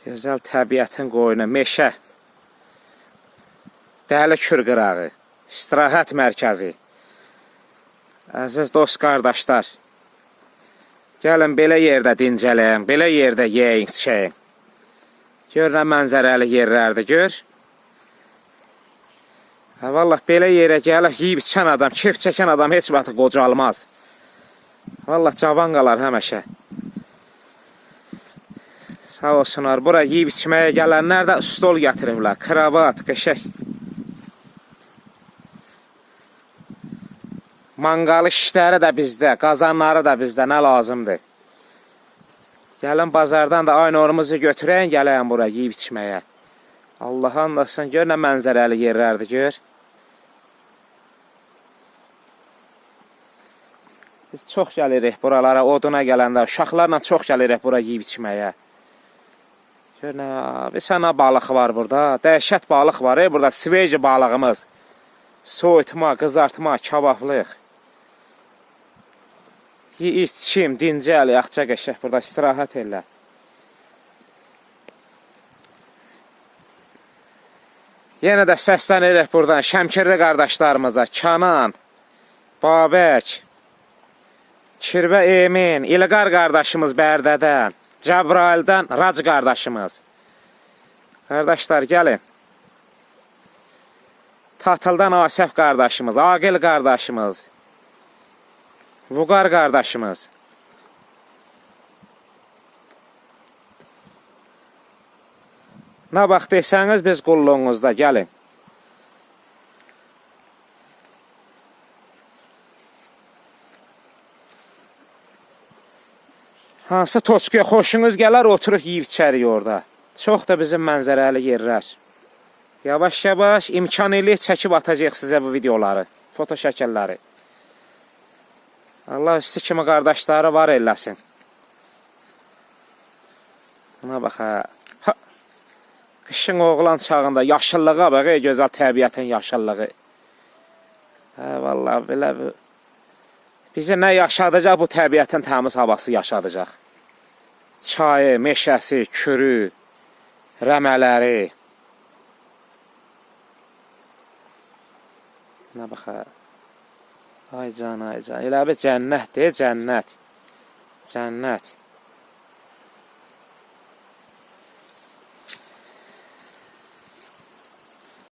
Gözəl təbiətin qoyunu, meşə. Dəli kür qırağı, istirahət mərkəzi. Əziz dost qardaşlar, gəlin belə yerdə dincəlin, belə yerdə yeyin, içəyin. Gör nə mənzərəli yerlərdir, gör. Hə, vallah belə yerə gəlib yeyib içən adam, kef çəkən adam heç vaxt qocalmaz. Vallah cavan qalar həmişə. Sağ olsunlar. Bura yeyib içməyə gələnlər də stol gətiriblər. Kravat, qəşək. Manqal işləri də bizdə, qazanları da bizdə nə lazımdır. Gəlin bazardan da aynurumuzu götürəyin, gələyən bura yeyib içməyə. Allah anlasın, gör nə mənzərəli yerlərdir, gör. Biz çox gəlirik buralara, oduna gələndə, uşaqlarla çox gəlirik bura yeyib içməyə. Nə, bir sənə balıq var burada. Dəhşət balıq var, e, burada sveji balığımız. Soyutma, qızartma, kabablıq. İç, çim, dincəl, yaxça qəşək burada istirahət elə. Yenə də səslənirik buradan Şəmkirli qardaşlarımıza. Kənan, Babək, Kirvə Emin, İlqar qardaşımız Bərdədən, Cəbraildən Rac qardaşımız. Qardaşlar gəlin. Tatıldan Asəf qardaşımız, Aqil qardaşımız, Vüqar qardaşımız. Nə bax desəniz biz qulluğunuzda gəlin. Hansı toçkuya xoşunuz gələr, oturub yeyib içərik orada. Çox da bizim mənzərəli yerlər. Yavaş-yavaş imkan eləyib çəkib atacaq sizə bu videoları, foto şəkilləri. Allah üstü kimi qardaşları var eləsin. Buna bax ha. Qışın oğlan çağında yaşıllığa bax, gözəl təbiətin yaşıllığı. Hə, vallahi belə bu bizi nə yaşadacaq bu təbiətin təmiz havası yaşadacaq. Çayı, meşəsi, kürü, rəmələri. Nə bax ha. Ay can, ay can. Elə bir cənnətdir, cənnət. Cənnət.